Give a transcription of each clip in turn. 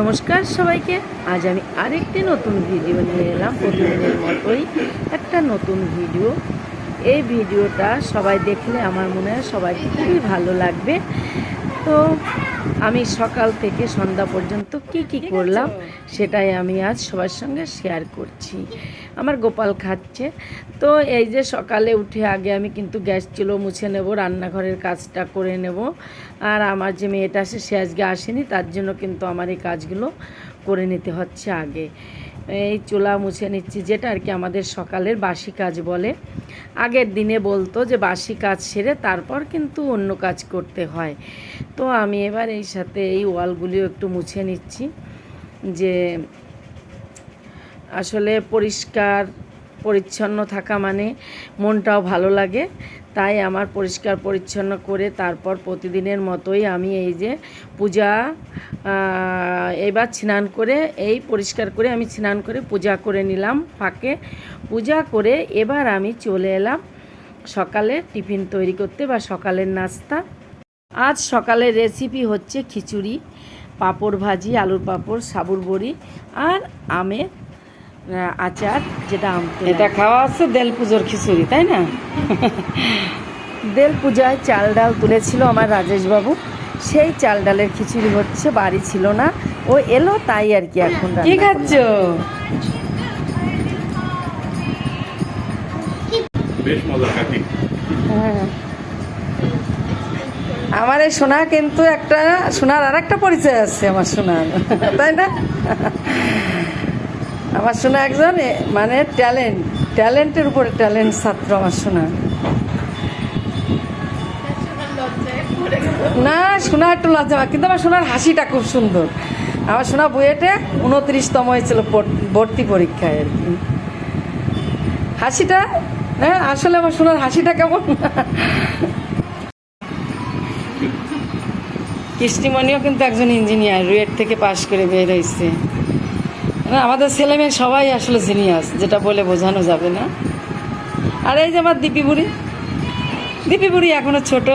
নমস্কার সবাইকে। আজ আমি আরেকটি নতুন ভিডিও নিয়ে এলাম। প্রতিদিনের মতোই একটা নতুন ভিডিও এই ভিডিওটা সবাই দেখলে আমার মনে হয় সবাই খুবই ভালো লাগবে। তো আমি সকাল থেকে সন্ধ্যা পর্যন্ত কি কি করলাম সেটাই আমি আজ সবার সঙ্গে শেয়ার করছি। আমার গোপাল খাচ্ছে। তো এই যে সকালে উঠে আগে আমি কিন্তু গ্যাস চুলো মুছে নেব রান্নাঘরের কাজটা করে নেব। আর আমার যে মেয়েটা আসে সে আজকে আসেনি তার জন্য কিন্তু আমার এই কাজগুলো করে নিতে হচ্ছে আগে। এই চুলা মুছে নিচ্ছি, যেটা আর কি আমাদের সকালের বাসি কাজ বলে। আগের দিনে বলতো যে বাসি কাজ সেরে তারপর কিন্তু অন্য কাজ করতে হয়। তো আমি এবার এই সাথে এই ওয়ালগুলিও একটু মুছে নিচ্ছি যে আসলে পরিষ্কার, পরিচ্ছন্ন থাকা মানে মনটাও ভালো লাগে। তাই আমার পরিষ্কার পরিচ্ছন্ন করে তারপর প্রতিদিনের মতোই আমি এই যে পূজা এবার স্নান করে, এই পরিষ্কার করে আমি স্নান করে পূজা করে নিলাম ফাঁকে। পূজা করে এবার আমি চলে এলাম সকালে টিফিন তৈরি করতে বা সকালের নাস্তা। আজ সকালের রেসিপি হচ্ছে খিচুড়ি, পাঁপড় ভাজি, আলুর পাঁপড়, সাবুর বড়ি আর আমের আচার যেটা আম এটা খাওয়া হচ্ছে দেল পুজোর খিচুড়ি তাই না? দেল পূজায় চাল ডাল তুলেছিল আমার রাজেশবাবু। সেই চাল ডালের খিচুড়ি হচ্ছে বাড়ি ছিল না। ও এলো তাই আর কি এখন কি খাচ্ছ? বেশ মজা কাকি। হ্যাঁ। আমার এই সোনা কিন্তু একটা সোনার আর একটা পরিচয় আছে আমার সোনার তাই না? আমার শোনা একজন মানে ট্যালেন্ট, ট্যালেন্টের উপরে ট্যালেন্ট ছাত্র আমার শোনা। না, শোনা একটু লজ্জা কিন্তু আমার শোনার হাসিটা খুব সুন্দর। আমার শোনা বুয়েটে উনত্রিশতম হয়েছিল ভর্তি পরীক্ষায় আর কি। হাসিটা হ্যাঁ আসলে আমার শোনার হাসিটা কেমন? কৃষ্টিমণিও কিন্তু একজন ইঞ্জিনিয়ার, রুয়েট থেকে পাশ করে বের হয়েছে। আমাদের ছেলে মেয়ে সবাই আসলে জিনিয়াস যেটা বলে বোঝানো যাবে না। আর এই যে আমার দীপি বুড়ি দীপি বুড়ি এখনও ছোট।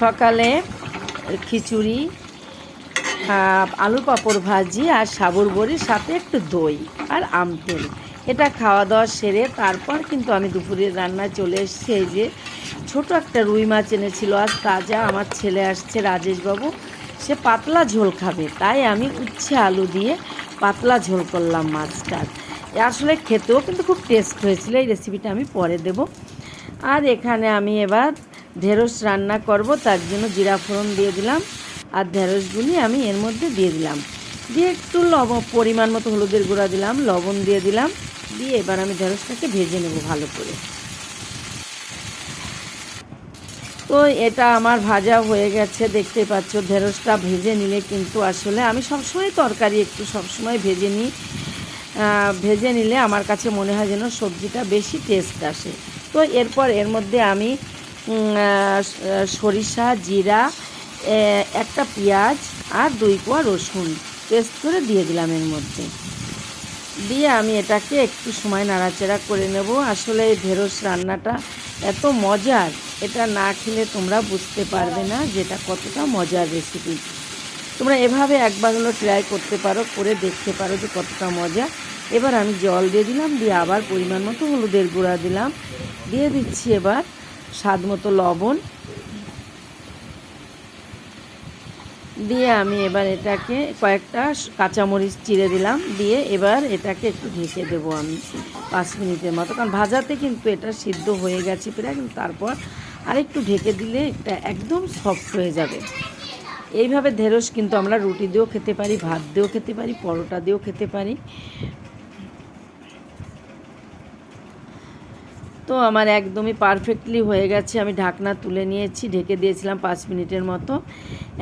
সকালে খিচুড়ি আলু পাঁপড় ভাজি আর সাবুর বড়ির সাথে একটু দই আর আম তেল। এটা খাওয়া দাওয়া সেরে তারপর কিন্তু আমি দুপুরের রান্নায় চলে এসেছি। এই যে ছোট একটা রুই মাছ এনেছিল আজ তাজা আমার ছেলে আসছে রাজেশবাবু। সে পাতলা ঝোল খাবে, তাই আমি উচ্ছে আলু দিয়ে পাতলা ঝোল করলাম মাছটার। আসলে খেতেও কিন্তু খুব টেস্ট হয়েছিল, এই রেসিপিটা আমি পরে দেব। আর এখানে আমি এবার ঢেঁড়স রান্না করব, তার জন্য জিরা ফোড়ন দিয়ে দিলাম, আর ঢেঁড়সগুলি আমি এর মধ্যে দিয়ে দিলাম। দিয়ে একটু লবণ, পরিমাণ মতো হলুদের গুঁড়া দিলাম, লবণ দিয়ে দিলাম, দিয়ে এবার আমি ঢেঁড়সটাকে ভেজে নেব ভালো করে। তো এটা আমার ভাজা হয়ে গেছে দেখতে পাচ্ছ, ঢেঁড়সটা ভেজে নিলে কিন্তু আসলে আমি সবসময় তরকারি একটু সবসময় ভেজে নিই। ভেজে নিলে আমার কাছে মনে হয় যেন সবজিটা বেশি টেস্ট আসে। তো এরপর এর মধ্যে আমি সরিষা, জিরা একটা পেঁয়াজ আর দুই কোয়া রসুন পেস্ট করে দিয়ে দিলাম এর মধ্যে। দিয়ে আমি এটাকে একটু সময় নাড়াচাড়া করে নেব। আসলে এই ঢেঁড়স রান্নাটা এত মজার, এটা না খেলে তোমরা বুঝতে পারবে না যেটা কতটা মজার রেসিপি তোমরা এভাবে একবার হলো ট্রাই করতে পারো, করে দেখতে পারো যে কতটা মজা। এবার আমি জল দিয়ে দিলাম, দিয়ে আবার পরিমাণ মতো হলুদের গুঁড়া দিলাম। দিয়ে দিচ্ছি এবার স্বাদ মতো লবণ। দিয়ে আমি এবার এটাকে কয়েকটা কাঁচামরিচ চিড়ে দিলাম। দিয়ে এবার এটাকে একটু ঢেকে দেবো আমি পাঁচ মিনিটের মতো। কারণ ভাজাতে কিন্তু এটা সিদ্ধ হয়ে গেছে প্রায়, কিন্তু তারপর আরেকটু ঢেকে দিলে এটা একদম সফট হয়ে যাবে। এইভাবে ঢেঁড়স কিন্তু আমরা রুটি দিয়েও খেতে পারি, ভাত দিয়েও খেতে পারি, পরোটা দিয়েও খেতে পারি। তো আমার একদমই পারফেক্টলি হয়ে গেছে। আমি ঢাকনা তুলে নিয়েছি, ঢেকে দিয়েছিলাম পাঁচ মিনিটের মতো।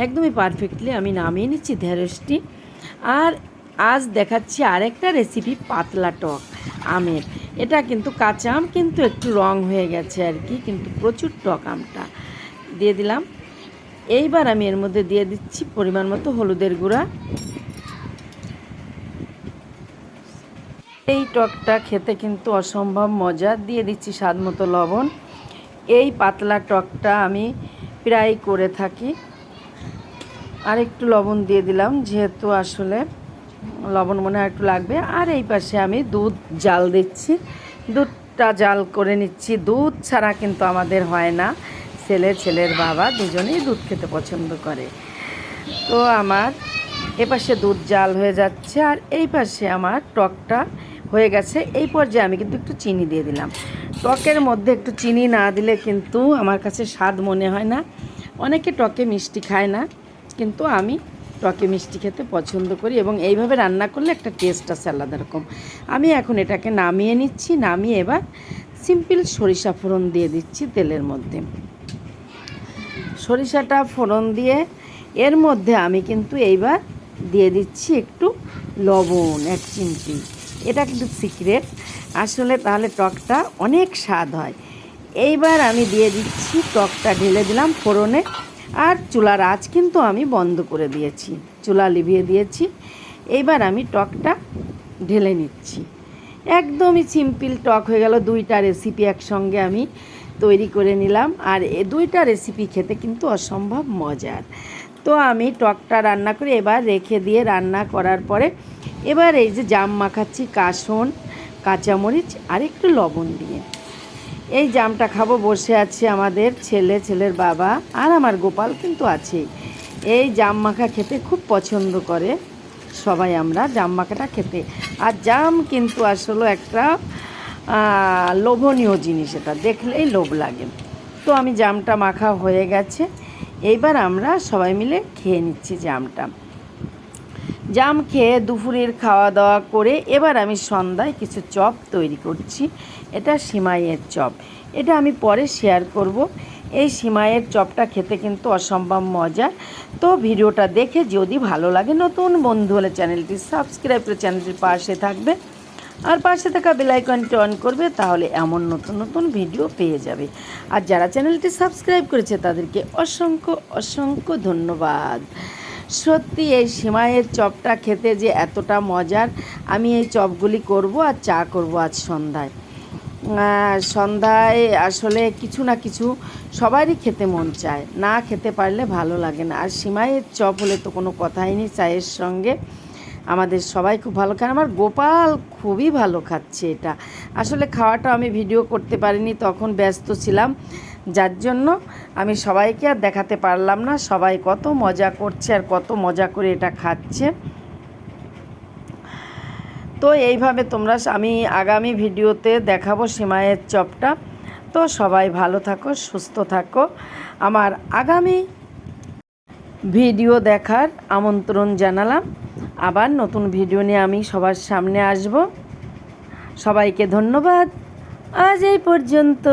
একদমই পারফেক্টলি আমি নামিয়ে নিচ্ছি ঢেঁড়সটি আর আজ দেখাচ্ছি আরেকটা রেসিপি পাতলা টক আমের। এটা কিন্তু কাঁচা আম, কিন্তু একটু রং হয়ে গেছে আর কি, কিন্তু প্রচুর টক আমটা। দিয়ে দিলাম। এইবার আমি এর মধ্যে দিয়ে দিচ্ছি পরিমাণ মতো হলুদের গুঁড়া। এই টকটা খেতে কিন্তু অসম্ভব মজা। দিয়ে দিচ্ছি স্বাদ মতো লবণ। এই পাতলা টকটা আমি প্রায় করে থাকি। আর একটু লবণ দিয়ে দিলাম, যেহেতু আসলে লবণ মনে হয় একটু লাগবে। আর এই পাশে আমি দুধ জাল দিচ্ছি। দুধটা জাল করে নিচ্ছি। দুধ ছাড়া কিন্তু আমাদের হয় না। ছেলে, ছেলের বাবা দুজনেই দুধ খেতে পছন্দ করে। তো আমার এপাশে দুধ জাল হয়ে যাচ্ছে। আর এই পাশে আমার টকটা হয়ে গেছে। এই পর্যায়ে আমি কিন্তু একটু চিনি দিয়ে দিলাম। টকের মধ্যে একটু চিনি না দিলে কিন্তু আমার কাছে স্বাদ মনে হয় না। অনেকে টকে মিষ্টি খায় না, কিন্তু আমি টকে মিষ্টি খেতে পছন্দ করি এবং এইভাবে রান্না করলে একটা টেস্ট আছে আলাদা রকম। আমি এখন এটাকে নামিয়ে নিচ্ছি, নামিয়ে এবার সিম্পল সরিষা ফোড়ন দিয়ে দিচ্ছি তেলের মধ্যে। সরিষাটা ফোড়ন দিয়ে এর মধ্যে আমি কিন্তু এইবার দিয়ে দিচ্ছি একটু লবণ, এক চিমটি। এটা কিন্তু সিক্রেট আসলে তাহলে টকটা অনেক স্বাদ হয়। এইবার আমি দিয়ে দিচ্ছি, টকটা ঢেলে দিলাম ফোড়নে। আর চুলার আঁচ কিন্তু আমি বন্ধ করে দিয়েছি, চুলা লিভিয়ে দিয়েছি। এইবার আমি টকটা ঢেলে নিচ্ছি। একদমই সিম্পল টক হয়ে গেল, দুইটা রেসিপি একসঙ্গে আমি তৈরি করে নিলাম। আর এ দুইটা রেসিপি খেতে কিন্তু অসম্ভব মজার। তো আমি টকটা রান্না করে এবার রেখে দিয়ে রান্না করার পরে এবার এই যে জাম মাখাচ্ছি কাসন, কাঁচামরিচ আর একটু লবণ দিয়ে। এই জামটা খাব বসে আছে আমাদের ছেলে, ছেলের বাবা আর আমার গোপাল কিন্তু আছেই। এই জাম মাখা খেতে খুব পছন্দ করে সবাই আমরা জাম মাখাটা খেতে। আর জাম কিন্তু আসলে একটা লোভনীয় জিনিস এটা, দেখলেই লোভ লাগে। তো আমি জামটা মাখা হয়ে গেছে। এইবার আমরা সবাই মিলে খেয়ে নিচ্ছি জামটা। জাম খেয়ে দুপুরের খাওয়া দাওয়া করে এবার আমি সন্ধ্যায় কিছু চপ তৈরি করছি। এটা সিমাইয়ের চপ। এটা আমি পরে শেয়ার করব। এই সিমাইয়ের চপটা খেতে কিন্তু অসম্ভব মজা তো ভিডিওটা দেখে যদি ভালো লাগে, নতুন বন্ধু হলে চ্যানেলটি সাবস্ক্রাইব করে চ্যানেলটির পাশে থাকবে। আর পাশে থাকা বেলাইকনটি অন করবে, তাহলে এমন নতুন নতুন ভিডিও পেয়ে যাবে। আর যারা চ্যানেলটি সাবস্ক্রাইব করেছে, তাদেরকে অসংখ্য অসংখ্য ধন্যবাদ। সত্যি, এই সিমাইয়ের চপটা খেতে যে এতটা মজার, আমি এই চপগুলি করব আর চা করব আজ সন্ধ্যায়। সন্ধ্যায় আসলে কিছু না কিছু সবারই খেতে মন চায়। না খেতে পারলে ভালো লাগে না। আর সিমাইয়ের চপ হলে তো কোনো কথাই নেই, চায়ের সঙ্গে। আমাদের সবাই খুব ভালো খায়। আমার গোপাল খুবই ভালো খাচ্ছে এটা। আসলে খাওয়াটা আমি ভিডিও করতে পারিনি, তখন ব্যস্ত ছিলাম। যার জন্য আমি সবাইকে আর দেখাতে পারলাম না। সবাই কত মজা করছে আর কত মজা করে এটা খাচ্ছে। তো এইভাবে তোমরা আমি আগামী ভিডিওতে দেখাবো সিমাইয়ের চপটা। তো সবাই ভালো থাকো, সুস্থ থাকো। আমার আগামী ভিডিও দেখার আমন্ত্রণ জানালাম। আবার নতুন ভিডিও নিয়ে আমি সবার সামনে আসব। সবাইকে ধন্যবাদ। আজ এই পর্যন্ত।